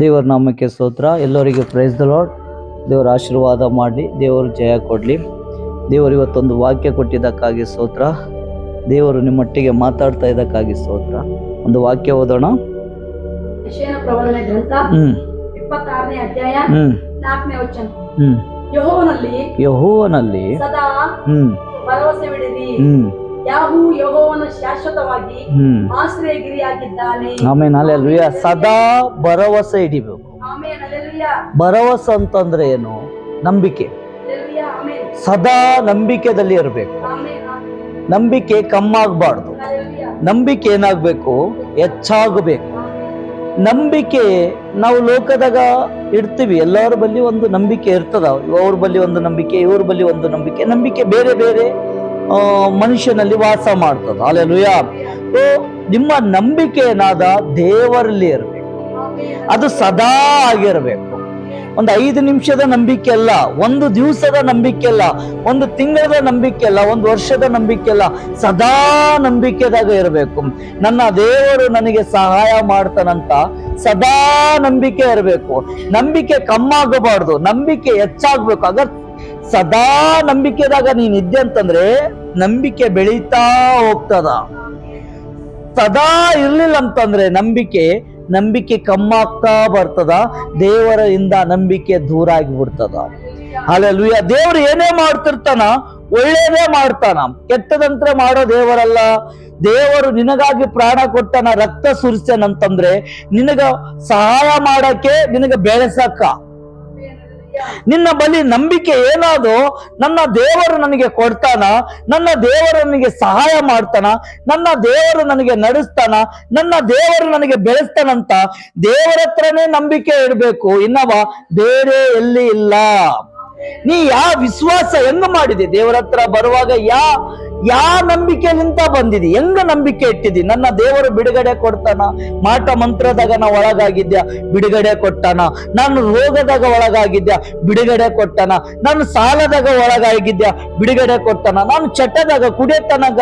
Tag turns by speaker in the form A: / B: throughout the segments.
A: ದೇವರ ನಾಮಕ್ಕೆ ಸ್ತೋತ್ರ. ಎಲ್ಲರಿಗೆ ಪ್ರೈಸ್ ದ ಲಾರ್ಡ್ ದೇವರ ಆಶೀರ್ವಾದ ಮಾಡಿ ದೇವರು ಜಯ ಕೊಡಲಿ. ದೇವರು ಇವತ್ತೊಂದು ವಾಕ್ಯ ಕೊಟ್ಟಿದ್ದಕ್ಕಾಗಿ ಸ್ತೋತ್ರ. ದೇವರು ನಿಮ್ಮೊಟ್ಟಿಗೆ ಮಾತಾಡ್ತಾ ಇದ್ದಕ್ಕಾಗಿ ಸ್ತೋತ್ರ. ಒಂದು ವಾಕ್ಯ ಓದೋಣ.
B: ಯಹೋವನಲ್ಲಿ
A: ಯಹೋವನಲ್ಲಿ ಹ್ಮ್.
B: ಯಾಹೂ ಯಹೋವನ ಶಾಶ್ವತವಾಗಿ ಆಶ್ರಯಗಿರಿಯಾಗಿದ್ದಾನೆ.
A: ಆಮೇಲೆ ಸದಾ ಭರವಸೆ ಹಿಡಿಬೇಕು. ಭರವಸೆ ಅಂತಂದ್ರೆ ಏನು? ನಂಬಿಕೆ. ಸದಾ ನಂಬಿಕೆದಲ್ಲಿ ಇರಬೇಕು. ನಂಬಿಕೆ ಕಮ್ಮಾಗಬಾರ್ದು. ನಂಬಿಕೆ ಏನಾಗಬೇಕು? ಹೆಚ್ಚಾಗಬೇಕು. ನಂಬಿಕೆ ನಾವು ಲೋಕದಾಗ ಇಡ್ತೀವಿ. ಎಲ್ಲರ ಬಳಿ ಒಂದು ನಂಬಿಕೆ ಇರ್ತದ. ಅವ್ರ ಬಳಿ ಒಂದು ನಂಬಿಕೆ ಇವ್ರ ಬಳಿ ಒಂದು ನಂಬಿಕೆ. ನಂಬಿಕೆ ಬೇರೆ ಬೇರೆ. ಮನುಷ್ಯನಲ್ಲಿ ವಾಸ ಮಾಡ್ತದ. ಅಲ್ಲೆಲುಯ ನಿಮ್ಮ ನಂಬಿಕೆ ಏನಾದ ದೇವರಲ್ಲಿ ಇರಬೇಕು. ಅದು ಸದಾ ಆಗಿರಬೇಕು. ಒಂದು ಐದು ನಿಮಿಷದ ನಂಬಿಕೆ ಅಲ್ಲ, ಒಂದು ದಿವಸದ ನಂಬಿಕೆ ಅಲ್ಲ, ಒಂದು ತಿಂಗಳದ ನಂಬಿಕೆ ಅಲ್ಲ, ಒಂದು ವರ್ಷದ ನಂಬಿಕೆ ಅಲ್ಲ, ಸದಾ ನಂಬಿಕೆದಾಗ ಇರಬೇಕು. ನನ್ನ ದೇವರು ನನಗೆ ಸಹಾಯ ಮಾಡ್ತಾನಂತ ಸದಾ ನಂಬಿಕೆ ಇರಬೇಕು. ನಂಬಿಕೆ ಕಮ್ಮಾಗಬಾರ್ದು, ನಂಬಿಕೆ ಹೆಚ್ಚಾಗಬೇಕು. ಅಗತ್ಯ ಸದಾ ನಂಬಿಕೆದಾಗ ನೀನ್ ಇದ್ದೆ ಅಂತಂದ್ರೆ ನಂಬಿಕೆ ಬೆಳೀತಾ ಹೋಗ್ತದ. ಸದಾ ಇರ್ಲಿಲ್ಲ ಅಂತಂದ್ರೆ ನಂಬಿಕೆ ನಂಬಿಕೆ ಕಮ್ಮಾಗ್ತಾ ಬರ್ತದ, ದೇವರಿಂದ ನಂಬಿಕೆ ದೂರ ಆಗಿಬಿಡ್ತದ. ದೇವರು ದೇವ್ರು ಏನೇ ಮಾಡ್ತಿರ್ತಾನ, ಒಳ್ಳೇದೇ ಮಾಡ್ತಾನ. ಕೆಟ್ಟದಂತ್ರ ಮಾಡೋ ದೇವರಲ್ಲ. ದೇವರು ನಿನಗಾಗಿ ಪ್ರಾಣ ಕೊಟ್ಟನ ರಕ್ತ ಸುರಿಸ್ತಾನಂತಂದ್ರೆ ನಿನಗ ಸಹಾಯ ಮಾಡಕ್ಕೆ ನಿನಗ ಬೆಳೆಸಕ್ಕ. ನಿನ್ನ ಬಳಿ ನಂಬಿಕೆ ಏನಾದೋ ನನ್ನ ದೇವರು ನನಗೆ ಕೊಡ್ತಾನ, ನನ್ನ ದೇವರು ನನಗೆ ಸಹಾಯ ಮಾಡ್ತಾನ, ನನ್ನ ದೇವರು ನನಗೆ ನಡೆಸ್ತಾನ, ನನ್ನ ದೇವರು ನನಗೆ ಬೆಳೆಸ್ತಾನಂತ ದೇವರ ಹತ್ರನೇ ನಂಬಿಕೆ ಇಡಬೇಕು. ಇನ್ನವ ಬೇರೆ ಎಲ್ಲಿ ಇಲ್ಲ. ನೀ ಯಾ ವಿಶ್ವಾಸ ಹೆಂಗ ಮಾಡಿದೆ? ದೇವರ ಹತ್ರ ಬರುವಾಗ ಯಾ ಯಾ ನಂಬಿಕೆ ನಿಂತ ಬಂದಿದಿ? ಹೆಂಗ ನಂಬಿಕೆ ಇಟ್ಟಿದಿ? ನನ್ನ ದೇವರು ಬಿಡುಗಡೆ ಕೊಡ್ತಾನ. ಮಾಟ ಮಂತ್ರದಾಗ ನಾ ಒಳಗಾಗಿದ್ಯಾ ಬಿಡುಗಡೆ ಕೊಟ್ಟಾನ. ನಾನು ರೋಗದಾಗ ಒಳಗಾಗಿದ್ಯಾ ಬಿಡುಗಡೆ ಕೊಟ್ಟಾನ. ನಾನು ಸಾಲದಾಗ ಒಳಗಾಗಿದ್ಯಾ ಬಿಡುಗಡೆ ಕೊಟ್ಟಾನ. ನಾನು ಚಟದಾಗ ಕುಡಿಯತನಾಗ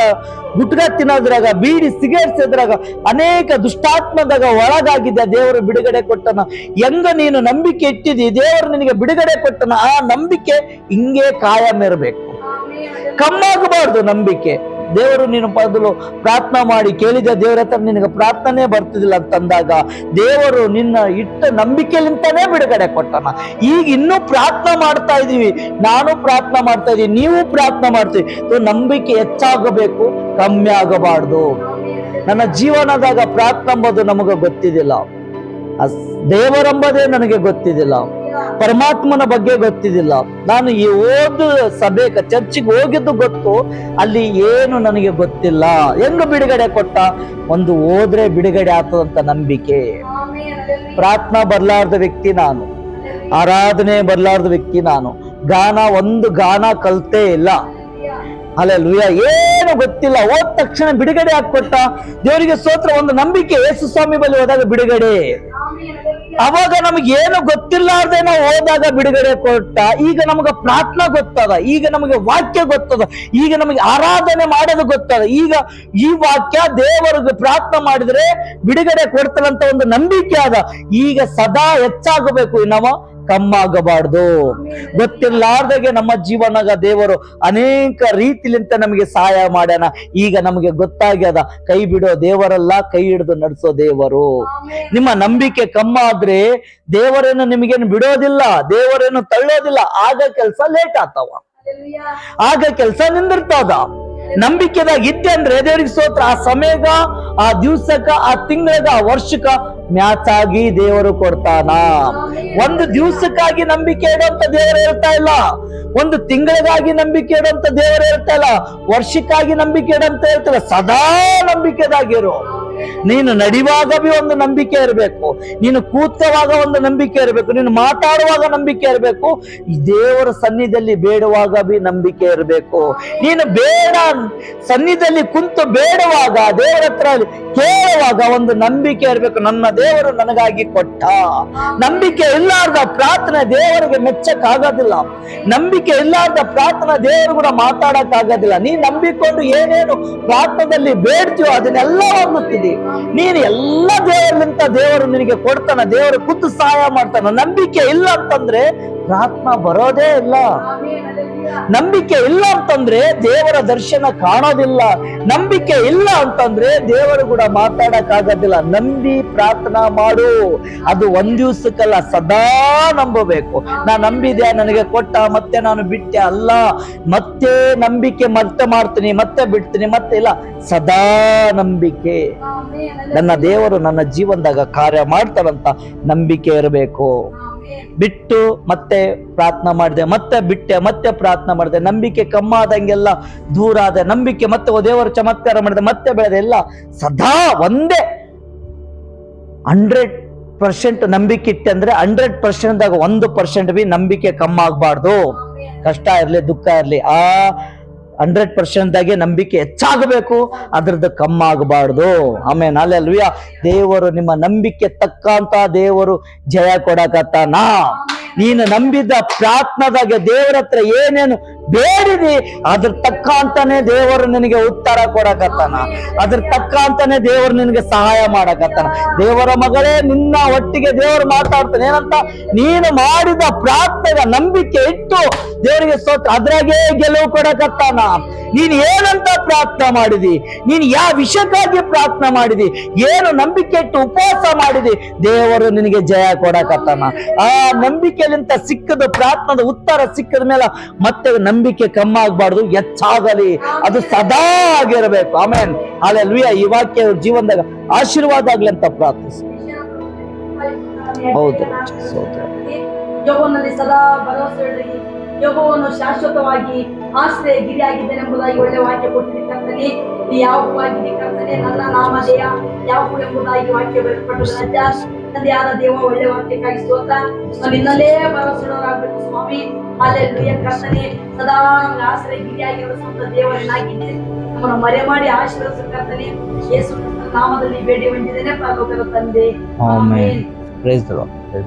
A: ಗುಟ್ಗ ತಿನ್ನೋದ್ರಾಗ ಬೀಡಿ ಸಿಗೇರ್ಸಿದ್ರಾಗ ಸೇದ್ರಾಗ ಅನೇಕ ದುಷ್ಟಾತ್ಮದಾಗ ಒಳಗಾಗಿದ್ಯಾ ದೇವರು ಬಿಡುಗಡೆ ಕೊಟ್ಟನ. ಹೆಂಗ ನೀನು ನಂಬಿಕೆ ಇಟ್ಟಿದಿ? ದೇವರು ನಿನಗೆ ಬಿಡುಗಡೆ ಕೊಟ್ಟನ. ಆ ನಂಬಿಕೆ ಹಿಂಗೆ ಕಾಯಂ ಇರಬೇಕು. ಕಮ್ಮಾಗಬಾರ್ದು ನಂಬಿಕೆ. ದೇವರು ನೀನು ಬದಲು ಪ್ರಾರ್ಥನಾ ಮಾಡಿ ಕೇಳಿದ ದೇವರ ಹತ್ರ ನಿನಗೆ ಪ್ರಾರ್ಥನೆ ಬರ್ತಿದಿಲ್ಲ ಅಂತಂದಾಗ ದೇವರು ನಿನ್ನ ಇಟ್ಟ ನಂಬಿಕೆಲಿಂತಾನೇ ಬಿಡುಗಡೆ ಕೊಟ್ಟನ. ಈಗ ಇನ್ನೂ ಪ್ರಾರ್ಥನೆ ಮಾಡ್ತಾ ಇದೀವಿ. ನಾನು ಪ್ರಾರ್ಥನಾ ಮಾಡ್ತಾ ಇದೀವಿ ನೀವು ಪ್ರಾರ್ಥನಾ ಮಾಡ್ತೀವಿ ನಂಬಿಕೆ ಹೆಚ್ಚಾಗಬೇಕು, ಕಮ್ಮಿ ಆಗಬಾರ್ದು. ನನ್ನ ಜೀವನದಾಗ ಪ್ರಾರ್ಥನೆ ಅಂಬೋದು ನಮಗೆ ಗೊತ್ತಿದ್ದಿಲ್ಲ ದೇವರೆಂಬುದೇ ನನಗೆ ಗೊತ್ತಿದ್ದಿಲ್ಲ ಪರಮಾತ್ಮನ ಬಗ್ಗೆ ಗೊತ್ತಿದ್ದಿಲ್ಲ ನಾನು ಈ ಓದು ಸಭೆ ಚರ್ಚಿಗೆ ಹೋಗಿದ್ದು ಗೊತ್ತು, ಅಲ್ಲಿ ಏನು ನನಗೆ ಗೊತ್ತಿಲ್ಲ. ಹೆಂಗ ಬಿಡುಗಡೆ ಕೊಟ್ಟ? ಒಂದು ಓದ್ರೆ ಬಿಡುಗಡೆ ಆಗ್ತದಂತ ನಂಬಿಕೆ. ಪ್ರಾರ್ಥನಾ ಬರ್ಲಾರ್ದ ವ್ಯಕ್ತಿ ನಾನು. ಆರಾಧನೆ ಬರ್ಲಾರ್ದ ವ್ಯಕ್ತಿ ನಾನು. ಗಾನ, ಒಂದು ಗಾನ ಕಲ್ತೇ ಇಲ್ಲ. ಅಲ್ಲೆಲ್ಲೂಯ ಏನು ಗೊತ್ತಿಲ್ಲ. ಹೋದ ತಕ್ಷಣ ಬಿಡುಗಡೆ ಹಾಕೊಟ್ಟ ದೇವರಿಗೆ ಸ್ತೋತ್ರ, ಒಂದು ನಂಬಿಕೆ, ಯೇಸು ಸ್ವಾಮಿ ಬಳಿ ಹೋದಾಗ ಬಿಡುಗಡೆ. ಅವಾಗ ನಮ್ಗೆ ಏನು ಗೊತ್ತಿಲ್ಲಾರ್ದೆ ನಾವು ಹೋದಾಗ ಬಿಡುಗಡೆ ಕೊಟ್ಟ, ಈಗ ನಮಗೆ ಪ್ರಾರ್ಥನಾ ಗೊತ್ತದ, ಈಗ ನಮಗೆ ವಾಕ್ಯ ಗೊತ್ತದ, ಈಗ ನಮಗೆ ಆರಾಧನೆ ಮಾಡೋದು ಗೊತ್ತದ. ಈಗ ಈ ವಾಕ್ಯ ದೇವರಿಗೆ ಪ್ರಾರ್ಥನೆ ಮಾಡಿದ್ರೆ ಬಿಡುಗಡೆ ಕೊಡ್ತಾರಂತ ಒಂದು ನಂಬಿಕೆ ಅದ. ಈಗ ಸದಾ ಹೆಚ್ಚಾಗಬೇಕು ನಾವು. ಕಮ್ಮಾಗಬಾರ್ದು. ಗೊತ್ತಿಲ್ಲಾರ್ದಾಗೆ ನಮ್ಮ ಜೀವನಾಗ ದೇವರು ಅನೇಕ ರೀತಿಲಿಂತ ನಮಗೆ ಸಹಾಯ ಮಾಡ್ಯಾನ. ಈಗ ನಮಗೆ ಗೊತ್ತಾಗ್ಯದ ಕೈ ಬಿಡೋ ದೇವರಲ್ಲ ಕೈ ಹಿಡಿದು ನಡೆಸೋ ದೇವರು. ನಿಮ್ಮ ನಂಬಿಕೆ ಕಮ್ಮ ಆದ್ರೆ ದೇವರೇನು ನಿಮಗೇನು ಬಿಡೋದಿಲ್ಲ ದೇವರೇನು ತಳ್ಳೋದಿಲ್ಲ. ಆಗ ಕೆಲಸ ಲೇಟ್ ಆಗ್ತಾವ. ಆಗ ಕೆಲಸ ನಿಂದಿರ್ತದ. ನಂಬಿಕೆದಾಗ ಇದ್ದೆ ಅಂದ್ರೆ ದೇವ್ರಿಗೆ ಸ್ತೋತ್ರ. ಆ ಸಮಯಗ ಆ ದಿವ್ಸಕ್ಕ, ಆ ತಿಂಗಳಗ ಆ ವರ್ಷಕ್ಕ ಮ್ಯಾಚ್ ಆಗಿ ದೇವರು ಕೊಡ್ತಾನ. ಒಂದು ದಿವ್ಸಕ್ಕಾಗಿ ನಂಬಿಕೆ ಇಡುವಂತ ದೇವರು ಹೇಳ್ತಾ ಇಲ್ಲ. ಒಂದು ತಿಂಗಳಿಗಾಗಿ ನಂಬಿಕೆ ಇಡುವಂತ ದೇವರು ಹೇಳ್ತಾ ಇಲ್ಲ. ವರ್ಷಕ್ಕಾಗಿ ನಂಬಿಕೆ ಇಡಂತ ಹೇಳ್ತಾರೆ ಸದಾ ನಂಬಿಕೆದಾಗಿರು. ನೀನು ನಡಿವಾಗ ಬಿ ಒಂದು ನಂಬಿಕೆ ಇರಬೇಕು. ನೀನು ಕೂತವಾಗ ಒಂದು ನಂಬಿಕೆ ಇರಬೇಕು. ನೀನು ಮಾತಾಡುವಾಗ ನಂಬಿಕೆ ಇರಬೇಕು. ದೇವರ ಸನ್ನಿಧಿಯಲ್ಲಿ ಬೇಡುವಾಗ ಬಿ ನಂಬಿಕೆ ಇರಬೇಕು. ನೀನು ಬೇಡ ಸನ್ನಿಧಿಯಲ್ಲಿ ಕುಂತು ಬೇಡುವಾಗ, ದೇವರ ಹತ್ರ ಕೇಳುವಾಗ ಒಂದು ನಂಬಿಕೆ ಇರಬೇಕು. ನನ್ನ ದೇವರು ನನಗಾಗಿ ಕೊಟ್ಟ. ನಂಬಿಕೆ ಇಲ್ಲಾರ್ದ ಪ್ರಾರ್ಥನೆ ದೇವರಿಗೆ ಮೆಚ್ಚಕ್ಕಾಗೋದಿಲ್ಲ. ನಂಬಿಕೆ ಇಲ್ಲಾರ್ದ ಪ್ರಾರ್ಥನೆ ದೇವರು ಕೂಡ ಮಾತಾಡಕ್ ಆಗೋದಿಲ್ಲ ನೀ ನಂಬಿಕೊಂಡು ಏನೇನು ಪ್ರಾರ್ಥನೆಯಲ್ಲಿ ಬೇಡ್ತೀವೋ ಅದನ್ನೆಲ್ಲ ಹೊಂದುತ್ತಿದೆ ಮಾಡಿದಿ. ನೀನು ಎಲ್ಲ ದೇವರಿಂದ ದೇವರು ನಿನಗೆ ಕೊಡ್ತಾನ, ದೇವರು ಖುದ್ದು ಸಹಾಯ ಮಾಡ್ತಾನ, ನಂಬಿಕೆ ಇಲ್ಲ ಅಂತಂದ್ರೆ ಪ್ರಾರ್ಥನಾ ಬರೋದೇ ಇಲ್ಲ. ನಂಬಿಕೆ ಇಲ್ಲ ಅಂತಂದ್ರೆ ದೇವರ ದರ್ಶನ ಕಾಣೋದಿಲ್ಲ. ನಂಬಿಕೆ ಇಲ್ಲ ಅಂತಂದ್ರೆ ದೇವರು ಕೂಡ ಮಾತಾಡಕ್ ಆಗೋದಿಲ್ಲ. ನಂಬಿ ಪ್ರಾರ್ಥನಾ ಮಾಡು. ಅದು ಒಂದ್ ದಿವ್ಸಕ್ಕಲ್ಲ ಸದಾ ನಂಬಬೇಕು. ನಾ ನಂಬಿದೆ ನನಗೆ ಕೊಟ್ಟ ಮತ್ತೆ ನಾನು ಬಿಟ್ಟೆ ಅಲ್ಲ. ಮತ್ತೆ ನಂಬಿಕೆ ಮತ್ತೆ ಮಾಡ್ತೀನಿ ಮತ್ತೆ ಬಿಡ್ತೀನಿ ಮತ್ತೆ ಇಲ್ಲ. ಸದಾ ನಂಬಿಕೆ. ನನ್ನ ದೇವರು ನನ್ನ ಜೀವನದಾಗ ಕಾರ್ಯ ಮಾಡ್ತಾರಂತ ನಂಬಿಕೆ ಇರಬೇಕು. ಬಿಟ್ಟು ಮತ್ತೆ ಪ್ರಾರ್ಥನಾ ಮಾಡಿದೆ ಮತ್ತೆ ಬಿಟ್ಟೆ ಮತ್ತೆ ಪ್ರಾರ್ಥನಾ ಮಾಡಿದೆ. ನಂಬಿಕೆ ಕಮ್ಮಾದಂಗೆಲ್ಲ ದೂರ ಆದ ನಂಬಿಕೆ ಮತ್ತೆ ದೇವರು ಚಮತ್ಕಾರ ಮಾಡಿದೆ ಮತ್ತೆ ಬೆಳೆದೆ. ಎಲ್ಲ ಸದಾ ಒಂದೇ. ಹಂಡ್ರೆಡ್ ಪರ್ಸೆಂಟ್ ನಂಬಿಕೆ ಇಟ್ಟೆ ಅಂದ್ರೆ ಹಂಡ್ರೆಡ್ ಪರ್ಸೆಂಟ್ದಾಗ ಒಂದು ಪರ್ಸೆಂಟ್ ಬಿ ನಂಬಿಕೆ ಕಮ್ಮ
B: ಆಗ್ಬಾರ್ದು
A: ಕಷ್ಟ ಇರಲಿ ದುಃಖ ಇರಲಿ. ಆ ಹಂಡ್ರೆಡ್ ಪರ್ಸೆಂಟ್ ಆಗಿ ನಂಬಿಕೆ ಹೆಚ್ಚಾಗಬೇಕು, ಅದ್ರದ್ದು ಕಮ್ಮ ಆಗಬಾರ್ದು ಆಮೇಲೆ ಅಲ್ಲೆಲ್ವಿಯ ದೇವರು ನಿಮ್ಮ ನಂಬಿಕೆ ತಕ್ಕಂತ ದೇವರು ಜಯ ಕೊಡಕತ್ತಾನ. ನೀನು ನಂಬಿದ ಪ್ರಾರ್ಥನಾದಾಗ ದೇವರ ಹತ್ರ ಏನೇನು ಬೇಡಿದಿ ಅದ್ರ ತಕ್ಕಂತಾನೆ ದೇವರು ನಿನಗೆ ಉತ್ತರ ಕೊಡಕತ್ತಾನ. ಅದ್ರ ತಕ್ಕಂತಾನೆ ದೇವರು ನಿನಗೆ ಸಹಾಯ ಮಾಡಕತ್ತಾನ. ದೇವರ ಮಗಳೇ, ನಿನ್ನ ಒಟ್ಟಿಗೆ ದೇವರು ಮಾತಾಡ್ತಾನೆ. ಏನಂತ? ನೀನು ಮಾಡಿದ ಪ್ರಾರ್ಥನೆಗ ನಂಬಿಕೆ ಇಟ್ಟು ದೇವರಿಗೆ ಸ್ತೋತ್ರ ಅದ್ರಾಗೆ ಗೆಲುವು ಕೊಡಕತ್ತಾನ. ನೀನ್ ಏನಂತ ಪ್ರಾರ್ಥನೆ ಮಾಡಿದಿ? ನೀನ್ ಯಾವ ವಿಷಯಕ್ಕಾಗಿ ಪ್ರಾರ್ಥನೆ ಮಾಡಿದಿ? ಏನು ನಂಬಿಕೆ ಇಟ್ಟು ಉಪವಾಸ ಮಾಡಿದಿ? ದೇವರು ನಿನಗೆ ಜಯ ಕೊಡಕತ್ತಾನ. ಆ ನಂಬಿಕೆಲಿಂತ ಸಿಕ್ಕದ ಪ್ರಾರ್ಥನದ ಉತ್ತರ ಸಿಕ್ಕದ ಮೇಲೆ ಮತ್ತೆ ಕಮ್ಮ ಆಗ್ಬಾರ್ದು ಹೆಚ್ಚಾಗಲಿ. ಅದು ಸದಾ ಆಗಿರಬೇಕು. ಆಮೇಲೆ ಅಲ್ವಿಯ ಈ ವಾಕ್ಯ ಅವ್ರ ಜೀವನದಾಗ ಆಶೀರ್ವಾದ ಆಗ್ಲಿ ಅಂತ ಪ್ರಾರ್ಥಿಸಿ. ಹೌದು.
B: ಯಹೋವನಲ್ಲಿ ಸದಾ ಭರವಸೆ ಇಡ್ರಿ. ಶಾಶ್ವತವಾಗಿ ಆಶ್ರಯ ಗಿರಿಯಾಗಿದ್ದೇನೆ ಎಂಬುದಾಗಿ ಒಳ್ಳೆ ವಾಕ್ಯ ಕೊಟ್ಟಿರಿ ಕರ್ತನೆ. ಯಾವವಾಗಿ ಕರ್ತನೆ? ನನ್ನ ನಾಮಧೇಯ ಯಾವ ಎಂಬುದಾಗಿ ವಾಕ್ಯ ಬರೆಯಲ್ಪಟ್ಟದ. ರಾಜ ತಂದೆಯಾದ ದೇವ, ಒಳ್ಳೆ ವಾಕ್ಯಕ್ಕಾಗಿ ಸ್ತೋತ್ರ. ನಾವು ಇನ್ನಲ್ಲೇ ಭರವಸೆ ಸ್ವಾಮಿ. ಅಲ್ಲೆಲ್ಲುಯ್ಯ ಕರ್ತನೆ ಸದಾ ಆಶ್ರಯ ಗಿರಿಯಾಗಿರೋ ಸ್ವಂತ ದೇವರನ್ನಾಗಿದ್ದೀನಿ ನಮ್ಮನ್ನು ಮರೆ ಮಾಡಿ ಆಶೀರ್ವದಿಸು ಕರ್ತನೆ. ಯೇಸು ನಾಮದಲ್ಲಿ ಬೇಡಿ ಹೊಂದಿದ್ದೇನೆ ಪರಲೋಕದ ತಂದೆ.
A: ಆಮೇನ್. Praise the Lord.